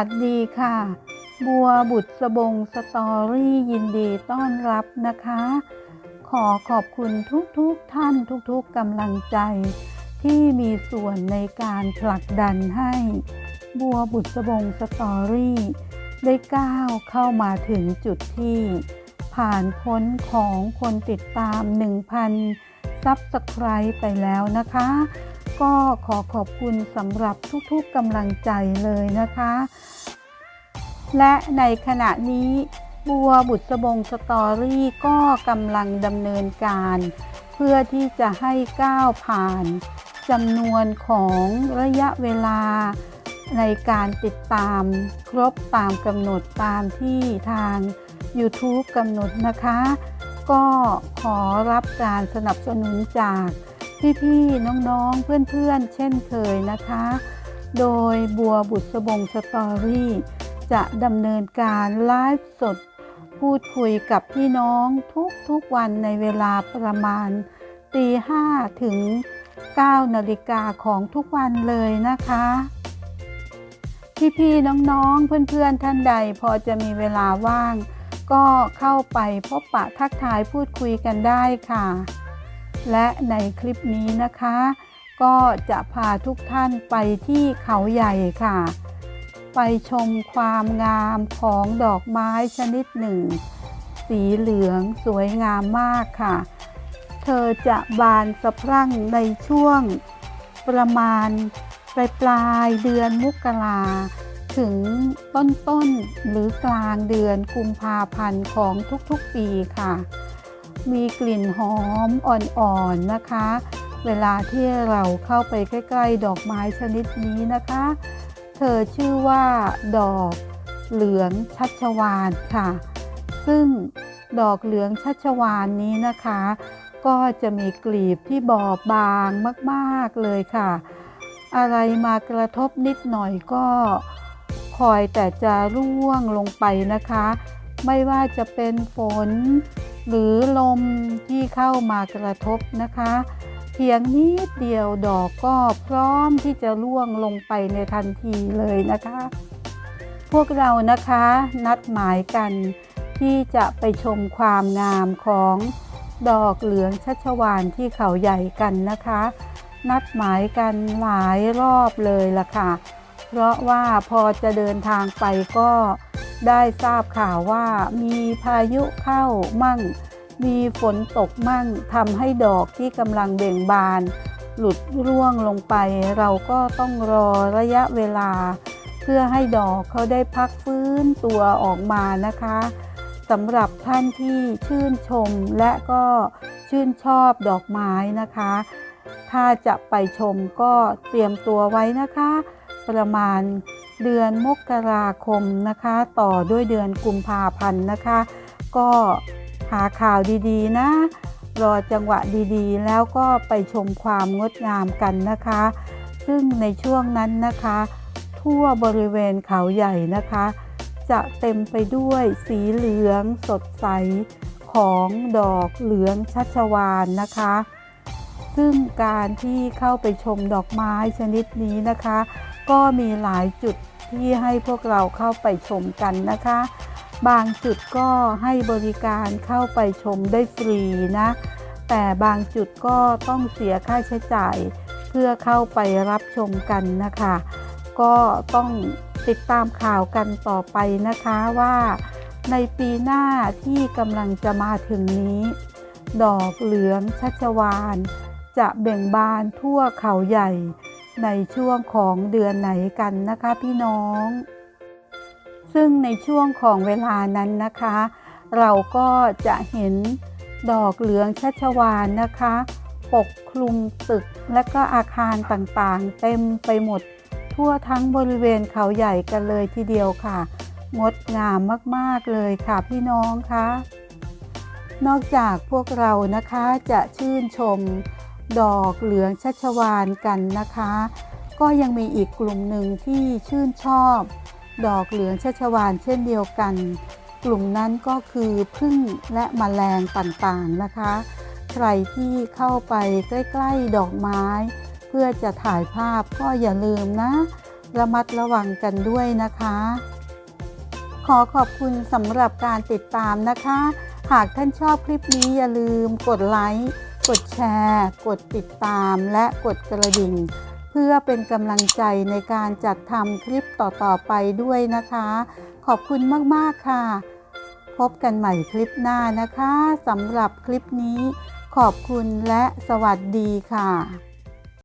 วัสดีค่ะ บัวบุตรสบงสตอรี่ยินดีต้อนรับนะคะ ขอขอบคุณทุกๆทท่านทุกๆกำลังใจ ที่มีส่วนในการผลักดันให้ บัวบุตรสบงสตอรี่ ได้ก้าวเข้ามาถึงจุดที่ ผ่านพ้นของคนติดตาม 1,000ซับสไครต์ไปแล้วนะคะ ก็ขอขอบคุณสำหรับทุกๆกำลังใจเลยนะคะ และในขณะนี้บัวบุษบงสตอรี่ก็กำลังดำเนินการ เพื่อที่จะให้ก้าวผ่านจำนวนของระยะเวลาในการติดตามครบตามกำหนดตามที่ทาง YouTube กำหนดนะคะ ก็ขอรับการสนับสนุนจาก พี่ๆ น้องๆ เพื่อนๆ เช่นเคยนะคะ โดยบัวบุษบงสตอรี่จะดำเนินการไลฟ์สด พูดคุยกับพี่น้องทุกๆวันในเวลาประมาณตีห้าถึง9นาฬิกาของทุกวันเลยนะคะ พี่ๆ น้องๆ เพื่อนๆ ท่านใดพอจะมีเวลาว่าง ก็เข้าไปพบปะทักทายพูดคุยกันได้ค่ะ และในคลิปนี้นะคะ ก็จะพาทุกท่านไปที่เขาใหญ่ค่ะ ไปชมความงามของดอกไม้ชนิดหนึ่ง สีเหลืองสวยงามมากค่ะ เธอจะบานสะพรั่งในช่วงประมาณปลายปลายเดือนมกราถึงต้นต้นหรือกลางเดือนกุมภาพันธ์ของทุกๆปีค่ะ มีกลิ่นหอมอ่อนๆนะคะ เวลาที่เราเข้าไปใกล้ ๆ ดอกไม้ชนิดนี้นะคะ เธอชื่อว่าดอกเหลืองชัชวานค่ะ ซึ่งดอกเหลืองชัชวานนี้นะคะ ก็จะมีกลีบที่บอบบางมากๆเลยค่ะ อะไรมากระทบนิดหน่อยก็คอยแต่จะร่วงลงไปนะคะ ไม่ว่าจะเป็นฝน หรือลมที่เข้ามากระทบนะคะ เพียงนิดเดียวดอกก็พร้อมที่จะร่วงลงไปในทันทีเลยนะคะ พวกเรานะคะนัดหมายกันที่จะไปชมความงามของดอกเหลืองชัชวานที่เขาใหญ่กันนะคะ นัดหมายกันหลายรอบเลยล่ะค่ะ เพราะว่าพอจะเดินทางไปก็ ได้ทราบข่าวว่ามีพายุเข้ามั่ง มีฝนตกมั่งทำให้ดอกที่กำลังเบ่งบาน หลุดร่วงลงไป เราก็ต้องรอระยะเวลา เพื่อให้ดอกเขาได้พักฟื้นตัวออกมานะคะสำหรับท่านที่ชื่นชมและก็ชื่นชอบดอกไม้นะคะ ถ้าจะไปชมก็เตรียมตัวไว้นะคะ ประมาณ เดือนมกราคมนะคะ ต่อด้วยเดือนกุมภาพันธ์นะคะ ก็หาข่าวดีๆ นะ รอจังหวะดีๆ แล้วก็ไปชมความงดงามกันนะคะ ซึ่งในช่วงนั้นนะคะ ทั่วบริเวณเขาใหญ่นะคะ จะเต็มไปด้วยสีเหลืองสดใสของดอกเหลืองชัชวานนะคะ ซึ่งการที่เข้าไปชมดอกไม้ชนิดนี้นะคะ ก็มีหลายจุดที่ให้พวกเราเข้าไปชมกันนะคะ บางจุดก็ให้บริการเข้าไปชมได้ฟรีนะ แต่บางจุดก็ต้องเสียค่าใช้จ่าย เพื่อเข้าไปรับชมกันนะคะ ก็ต้องติดตามข่าวกันต่อไปนะคะว่า ในปีหน้าที่กำลังจะมาถึงนี้ ดอกเหลืองชัชวาน จะเบ่งบานทั่วเขาใหญ่ ในช่วงของเดือนไหนกันนะคะพี่น้อง ซึ่งในช่วงของเวลานั้นนะคะ เราก็จะเห็นดอกเหลืองชัชวานนะคะ ปกคลุมตึกและก็อาคารต่างๆ เต็มไปหมด ทั่วทั้งบริเวณเขาใหญ่กันเลยทีเดียวค่ะ งดงามมากๆเลยค่ะพี่น้องคะนอกจากพวกเรานะคะจะชื่นชม ดอกเหลืองชัชวานกันนะคะ ก็ยังมีอีกกลุ่มหนึ่งที่ชื่นชอบ ดอกเหลืองชัชวานเช่นเดียวกัน กลุ่มนั้นก็คือพึ่งและแมลงต่างๆนะคะ ใครที่เข้าไปใกล้ๆดอกไม้ เพื่อจะถ่ายภาพก็อย่าลืมนะ ระมัดระวังกันด้วยนะคะ ขอขอบคุณสำหรับการติดตามนะคะ หากท่านชอบคลิปนี้อย่าลืมกดไลค์ กดแชร์ กดติดตาม และกดกระดิ่ง เพื่อเป็นกำลังใจในการจัดทำคลิปต่อๆไปด้วยนะคะ ขอบคุณมากๆค่ะ พบกันใหม่คลิปหน้านะคะสำหรับคลิปนี้ ขอบคุณและสวัสดีค่ะ